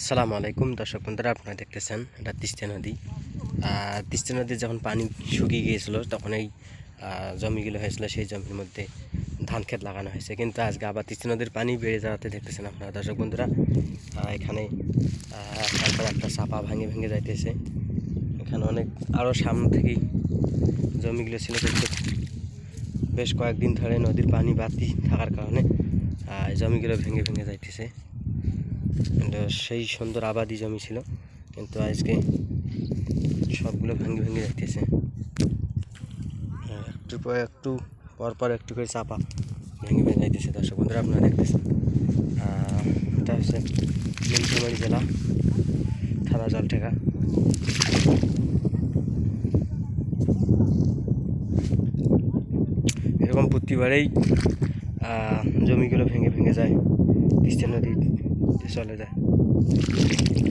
আসসালামু আলাইকুম। দর্শক বন্ধুরা, আপনারা দেখতেছেন এটা তিস্তা নদী। তিস্তা নদীর যখন পানি শুকিয়ে গিয়েছিল, তখন এই জমিগুলো হয়েছিল, সেই জমির মধ্যে ধান ক্ষেত লাগানো হয়েছে। কিন্তু আজকে আবার তিস্তা নদীর পানি বেড়ে যাওয়াতে দেখতেছেন আপনারা, দর্শক বন্ধুরা এখানে তারপর একটা চাপা ভাঙে ভেঙে যাইতেছে। এখানে অনেক আরও সামনে থেকেই জমিগুলো ছিল বেশ কয়েকদিন ধরে নদীর পানি বাতি থাকার কারণে জমিগুলো ভেঙে ভেঙে যাইতেছে। সেই সুন্দর আবাদি জমি ছিল। কিন্তু আজকে সবগুলো ভেঙে ভেঙে যাইতেছে একটু পর একটু পর পর একটু করে চাপা। ভেঙে ভেঙে যাইতেছে দর্শক বন্ধুরা, আপনারা দেখতেছেন। এটা হচ্ছে নীলফামারী জেলা, থানা জলঠেকা। এরকম প্রতিবারেই জমিগুলো ভেঙে ভেঙে যায়। তিস্তা নদীতে चले जाए।